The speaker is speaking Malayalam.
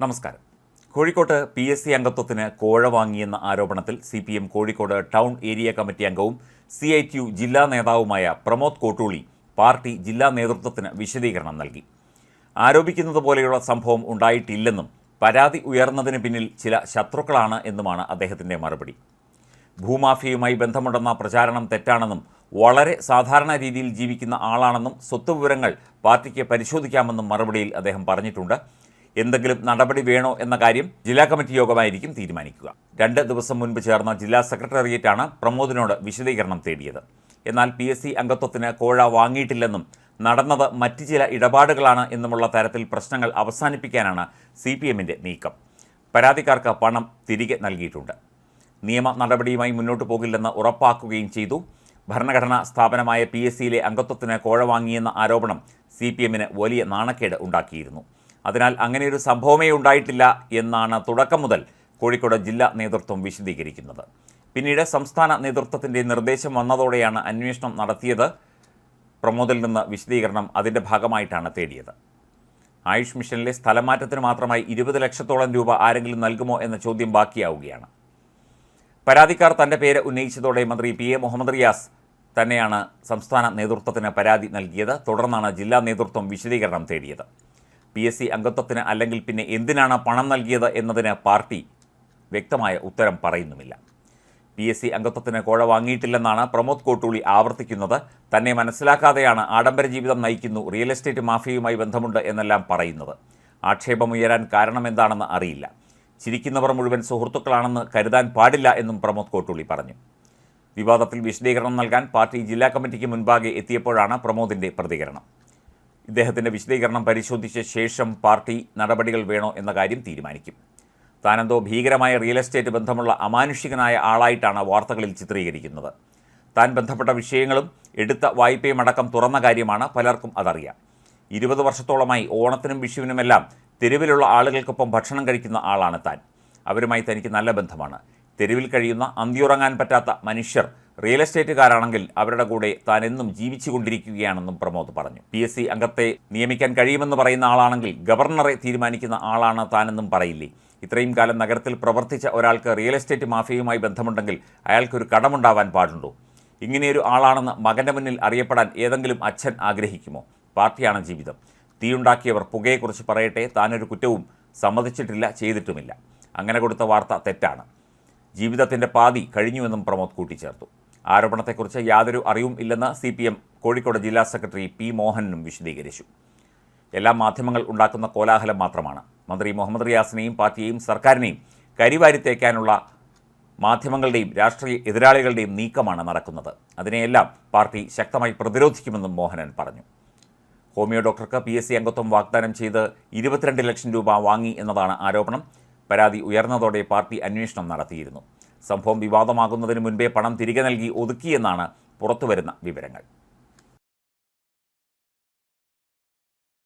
നമസ്കാരം. കോഴിക്കോട്ട് പി എസ് സി അംഗത്വത്തിന് കോഴ വാങ്ങിയെന്ന ആരോപണത്തിൽ C P M Kozhikode town area committee അംഗവും സി ഐ ടി യു ജില്ലാ നേതാവുമായ പ്രമോദ് കോട്ടൂളി പാർട്ടി ജില്ലാ നേതൃത്വത്തിന് വിശദീകരണം നൽകി. ആരോപിക്കുന്നത് പോലെയുള്ള സംഭവം ഉണ്ടായിട്ടില്ലെന്നും പരാതി ഉയർന്നതിന് പിന്നിൽ ചില ശത്രുക്കളാണ് എന്നുമാണ് അദ്ദേഹത്തിന്റെ മറുപടി. ഭൂമാഫിയയുമായി ബന്ധമുണ്ടെന്ന പ്രചാരണം തെറ്റാണെന്നും വളരെ സാധാരണ രീതിയിൽ ജീവിക്കുന്ന ആളാണെന്നും സ്വത്ത് വിവരങ്ങൾ പാർട്ടിക്ക് പരിശോധിക്കാമെന്നും മറുപടിയിൽ അദ്ദേഹം പറഞ്ഞിട്ടുണ്ട്. എന്തെങ്കിലും നടപടി വേണോ എന്ന കാര്യം ജില്ലാ കമ്മിറ്റി യോഗമായിരിക്കും തീരുമാനിക്കുക. രണ്ട് ദിവസം മുൻപ് ചേർന്ന ജില്ലാ സെക്രട്ടേറിയറ്റാണ് പ്രമോദിനോട് വിശദീകരണം തേടിയത്. എന്നാൽ പി എസ് സി അംഗത്വത്തിന് കോഴ വാങ്ങിയിട്ടില്ലെന്നും നടന്നത് മറ്റ് ചില ഇടപാടുകളാണ് എന്നുമുള്ള തരത്തിൽ പ്രശ്നങ്ങൾ അവസാനിപ്പിക്കാനാണ് സി പി എമ്മിന്റെ നീക്കം. പരാതിക്കാർക്ക് പണം തിരികെ നൽകിയിട്ടുണ്ട്. നിയമ നടപടിയുമായി മുന്നോട്ട് പോകില്ലെന്ന് ഉറപ്പാക്കുകയും ചെയ്തു. ഭരണഘടനാ സ്ഥാപനമായ പി എസ് സിയിലെ അംഗത്വത്തിന് കോഴ വാങ്ങിയെന്ന ആരോപണം സി പി എമ്മിന് വലിയ നാണക്കേട് ഉണ്ടാക്കിയിരുന്നു. അതിനാൽ അങ്ങനെയൊരു സംഭവമേ ഉണ്ടായിട്ടില്ല എന്നാണ് തുടക്കം മുതൽ കോഴിക്കോട് ജില്ലാ നേതൃത്വം വിശദീകരിക്കുന്നത്. പിന്നീട് സംസ്ഥാന നേതൃത്വത്തിന്റെ നിർദ്ദേശം വന്നതോടെയാണ് അന്വേഷണം നടത്തിയത്. പ്രമോദിൽ നിന്ന് വിശദീകരണം അതിന്റെ ഭാഗമായിട്ടാണ് തേടിയത്. ആയുഷ് മിഷനിലെ സ്ഥലമാറ്റത്തിന് മാത്രമായി ഇരുപത് ലക്ഷത്തോളം രൂപ ആരെങ്കിലും നൽകുമോ എന്ന ചോദ്യം ബാക്കിയാവുകയാണ്. പരാതിക്കാർ തന്റെ പേര് ഉന്നയിച്ചതോടെ മന്ത്രി പി എ മുഹമ്മദ് റിയാസ് തന്നെയാണ് സംസ്ഥാന നേതൃത്വത്തിന് പരാതി നൽകിയത്. തുടർന്നാണ് ജില്ലാ നേതൃത്വം വിശദീകരണം തേടിയത്. പി എസ് സി അംഗത്വത്തിന് അല്ലെങ്കിൽ പിന്നെ എന്തിനാണ് പണം നൽകിയത് എന്നതിന് പാർട്ടി വ്യക്തമായ ഉത്തരം പറയുന്നുമില്ല. പി എസ് സി അംഗത്വത്തിന് കോഴ വാങ്ങിയിട്ടില്ലെന്നാണ് പ്രമോദ് കോട്ടൂളി ആവർത്തിക്കുന്നത്. തന്നെ മനസ്സിലാക്കാതെയാണ് ആഡംബര ജീവിതം നയിക്കുന്നു. റിയൽ എസ്റ്റേറ്റ് മാഫിയയുമായി ബന്ധമുണ്ട് എന്നെല്ലാം പറയുന്നത്. ആക്ഷേപമുയരാൻ കാരണം എന്താണെന്ന് അറിയില്ല. ചിരിക്കുന്നവർ മുഴുവൻ സുഹൃത്തുക്കളാണെന്ന് കരുതാൻ പാടില്ല എന്നും പ്രമോദ് കോട്ടൂളി പറഞ്ഞു. വിവാദത്തിൽ വിശദീകരണം നൽകാൻ പാർട്ടി ജില്ലാ കമ്മിറ്റിക്ക് മുൻപാകെ എത്തിയപ്പോഴാണ് പ്രമോദിന്റെ പ്രതികരണം. ഇദ്ദേഹത്തിന്റെ വിശദീകരണം പരിശോധിച്ച ശേഷം പാർട്ടി നടപടികൾ വേണോ എന്ന കാര്യം തീരുമാനിക്കും. താനെന്തോ ഭീകരമായ റിയൽ എസ്റ്റേറ്റ് ബന്ധമുള്ള അമാനുഷികനായ ആളായിട്ടാണ് വാർത്തകളിൽ ചിത്രീകരിക്കുന്നത്. താൻ ബന്ധപ്പെട്ട വിഷയങ്ങളും എടുത്ത വായ്പയും അടക്കം തുറന്ന കാര്യമാണ് പലർക്കും അതറിയാം. ഇരുപത് വർഷത്തോളമായി ഓണത്തിനും വിഷുവിനുമെല്ലാം തെരുവിലുള്ള ആളുകൾക്കൊപ്പം ഭക്ഷണം കഴിക്കുന്ന ആളാണ് താൻ. അവരുമായി തനിക്ക് നല്ല ബന്ധമാണ്. തെരുവിൽ കഴിയുന്ന അന്തിയുറങ്ങാൻ പറ്റാത്ത മനുഷ്യർ റിയൽ എസ്റ്റേറ്റുകാരാണെങ്കിൽ അവരുടെ കൂടെ താൻ എന്നും ജീവിച്ചുകൊണ്ടിരിക്കുകയാണെന്നും പ്രമോദ് പറഞ്ഞു. പി എസ് സി അംഗത്തെ നിയമിക്കാൻ കഴിയുമെന്ന് പറയുന്ന ആളാണെങ്കിൽ ഗവർണറെ തീരുമാനിക്കുന്ന ആളാണ് താനെന്നും പറയില്ലേ. ഇത്രയും കാലം നഗരത്തിൽ പ്രവർത്തിച്ച ഒരാൾക്ക് റിയൽ എസ്റ്റേറ്റ് മാഫിയയുമായി ബന്ധമുണ്ടെങ്കിൽ അയാൾക്കൊരു കടമുണ്ടാവാൻ പാടുണ്ടോ? ഇങ്ങനെയൊരു ആളാണെന്ന് മകന്റെ മുന്നിൽ അറിയപ്പെടാൻ ഏതെങ്കിലും അച്ഛൻ ആഗ്രഹിക്കുമോ? പാർട്ടിയാണ് ജീവിതം. തീയുണ്ടാക്കിയവർ പുകയെക്കുറിച്ച് പറയട്ടെ താനൊരു കുറ്റവും സമ്മതിച്ചിട്ടില്ല ചെയ്തിട്ടുമില്ല. അങ്ങനെ കൊടുത്ത വാർത്ത തെറ്റാണ്. ജീവിതത്തിന്റെ പാതി കഴിഞ്ഞുവെന്നും പ്രമോദ് കൂട്ടിച്ചേർത്തു. ആരോപണത്തെക്കുറിച്ച് യാതൊരു അറിവും ഇല്ലെന്ന് സി പി എം കോഴിക്കോട് ജില്ലാ സെക്രട്ടറി പി മോഹനും വിശദീകരിച്ചു. എല്ലാ മാധ്യമങ്ങൾ ഉണ്ടാക്കുന്ന കോലാഹലം മാത്രമാണ്. മന്ത്രി മുഹമ്മദ് റിയാസിനെയും പാർട്ടിയെയും സർക്കാരിനെയും കരിവാരി തേക്കാനുള്ള മാധ്യമങ്ങളുടെയും രാഷ്ട്രീയ എതിരാളികളുടെയും നീക്കമാണ് നടക്കുന്നത്. അതിനെയെല്ലാം പാർട്ടി ശക്തമായി പ്രതിരോധിക്കുമെന്നും മോഹനൻ പറഞ്ഞു. ഹോമിയോ ഡോക്ടർക്ക് പി എസ് സി അംഗത്വം വാഗ്ദാനം ചെയ്ത് ഇരുപത്തിരണ്ട് ലക്ഷം രൂപ വാങ്ങി എന്നതാണ് ആരോപണം. പരാതി ഉയർന്നതോടെ പാർട്ടി അന്വേഷണം നടത്തിയിരുന്നു. സംഭവം വിവാദമാകുന്നതിന് മുൻപേ പണം തിരികെ നൽകി ഒതുക്കിയെന്നാണ് പുറത്തുവരുന്ന വിവരങ്ങൾ.